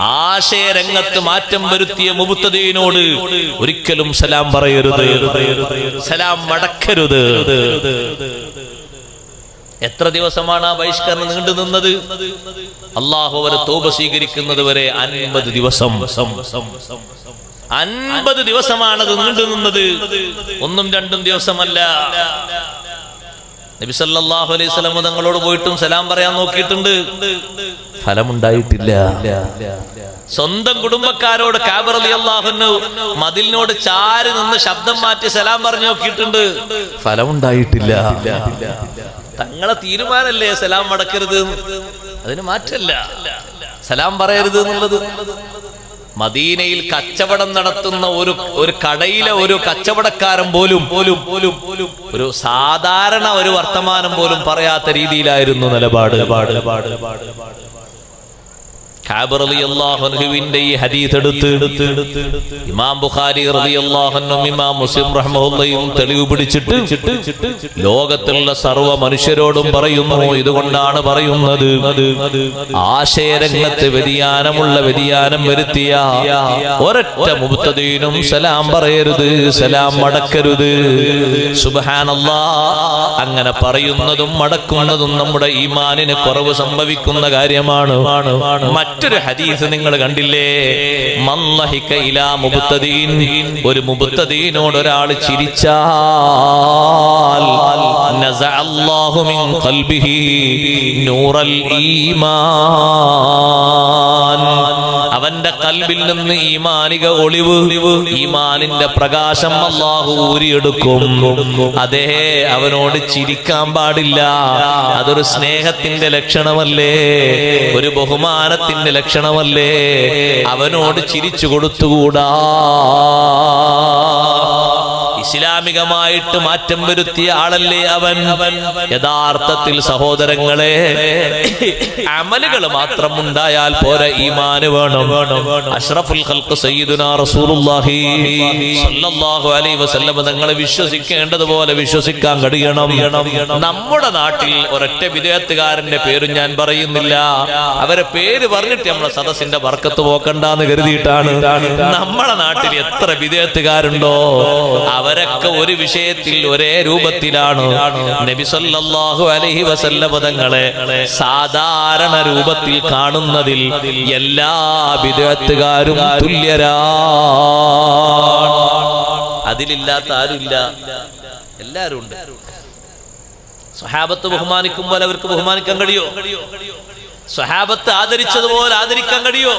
ആശയരംഗത്ത് മാറ്റം വരുത്തിയ മുബുത്തദീനോട് ഒരിക്കലും സലാം പറയരുത്. സലാം മടക്കരുത്. എത്ര ദിവസമാണ് ആ ബഹിഷ്കരണം നീണ്ടു നിന്നത്? അള്ളാഹു അവരെ തോപ സ്വീകരിക്കുന്നത് വരെ അൻപത് ദിവസം. അൻപത് ദിവസമാണത് നീണ്ടു നിന്നത്. ഒന്നും രണ്ടും ദിവസമല്ല. നബി സല്ലല്ലാഹു അലൈഹി വസല്ലം തങ്ങളോട് പോയിട്ടും സലാം പറയാൻ നോക്കിയിട്ടുണ്ട്. ഫലമുണ്ടായിട്ടില്ല. സ്വന്തം കുടുംബക്കാരോട് കാബർ മതിലിനോട് ചാരി നിന്ന് ശബ്ദം മാറ്റി സലാം പറഞ്ഞു നോക്കിയിട്ടുണ്ട്. ഫലമുണ്ടായിട്ടില്ല. തങ്ങളെ തീരുമാനല്ലേ സലാം മടക്കരുത്. അതിന് മാറ്റല്ല. സലാം പറയരുത് എന്നുള്ളത്. മദീനയിൽ കച്ചവടം നടത്തുന്ന ഒരു ഒരു കടയിലെ ഒരു കച്ചവടക്കാരൻ പോലും പോലും പോലും പോലും ഒരു സാധാരണ ഒരു വർത്തമാനം പോലും പറയാത്ത രീതിയിലായിരുന്നു നിലപാട്. ഖാബർ റളിയല്ലാഹു അൻഹുവിന്റെ ഈ ഹദീസ് എടുത്ത് ഇമാം ബുഖാരി ഇമാം മുസ്ലിം പിടിച്ചിട്ട് ലോകത്തുള്ള സർവ മനുഷ്യരോടും പറയുന്നു ഇതുകൊണ്ടാണ് പറയുന്നത്. ആശയരംഗത്ത് വ്യതിയാനമുള്ള വ്യതിയാനം വരുത്തിയ ഒരൊറ്റ മുബത്തദീനും സലാം പറയരുത് സലാം മടക്കരുത്. അങ്ങനെ പറയുന്നതും മടക്കുന്നതും നമ്മുടെ ഈമാനിന് കുറവ് സംഭവിക്കുന്ന കാര്യമാണ്. മറ്റൊരു ഹദീസ് നിങ്ങൾ കണ്ടില്ലേ? ഒരു മുബത്തദീനോട് ഒരാൾ ചിരിച്ചാൽ നൂറൽ ഈമാൻ. കൽബിൽ ഈ ഈമാനിക ഒളിവ് ഈമാനിന്റെ പ്രകാശം അള്ളാഹു ഊരിയെടുക്കും. അതേ അവനോട് ചിരിക്കാൻ പാടില്ല. അതൊരു സ്നേഹത്തിന്റെ ലക്ഷണമല്ലേ? ഒരു ബഹുമാനത്തിന്റെ ലക്ഷണമല്ലേ? അവനോട് ചിരിച്ചു കൊടുത്തുകൂടാ? ഇസ്ലാമികമായിട്ട് മാറ്റം വരുത്തിയ ആളല്ലേ അവൻ? യഥാർത്ഥത്തിൽ സഹോദരങ്ങളെ അമലുകൾ മാത്രം ഉണ്ടായാൽ പോരെ ഈമാന് വേണം. അഷ്റഫുൽ ഖൽഖ് സയ്യിദുനാ റസൂലുള്ളാഹി അലൈഹി തങ്ങളെ വിശ്വസിക്കേണ്ടതുപോലെ വിശ്വസിക്കാൻ കഴിയണം. നമ്മുടെ നാട്ടിൽ ഒരൊറ്റ വിദേഹത്തുകാരന്റെ പേര് ഞാൻ പറയുന്നില്ല. അവരെ പേര് പറഞ്ഞിട്ട് നമ്മളെ സദസ്സിന്റെ വർക്കത്ത് പോക്കണ്ടെന്ന് കരുതിയിട്ടാണ്. നമ്മളെ നാട്ടിൽ എത്ര വിദേഹത്തുകാരുണ്ടോ? അവരൊക്കെ ഒരു വിഷയത്തിൽ ഒരേ രൂപത്തിലാണ്. നബി സല്ലല്ലാഹു അലൈഹി വസല്ലം തങ്ങളെ സാധാരണ രൂപത്തിൽ കാണുന്നതിൽ എല്ലാ വിദേഹത്തുകാരും തുല്യരാ അതിലില്ലാത്ത ആരുമില്ല. എല്ലാരും ഉണ്ട്. സ്വഹാബത്ത് ബഹുമാനിക്കുമ്പോൾ അവർക്ക് ബഹുമാനിക്കാൻ കഴിയോ? സ്വഹാബത്ത് ആദരിച്ചതുപോലെ ആദരിക്കാൻ കഴിയോ?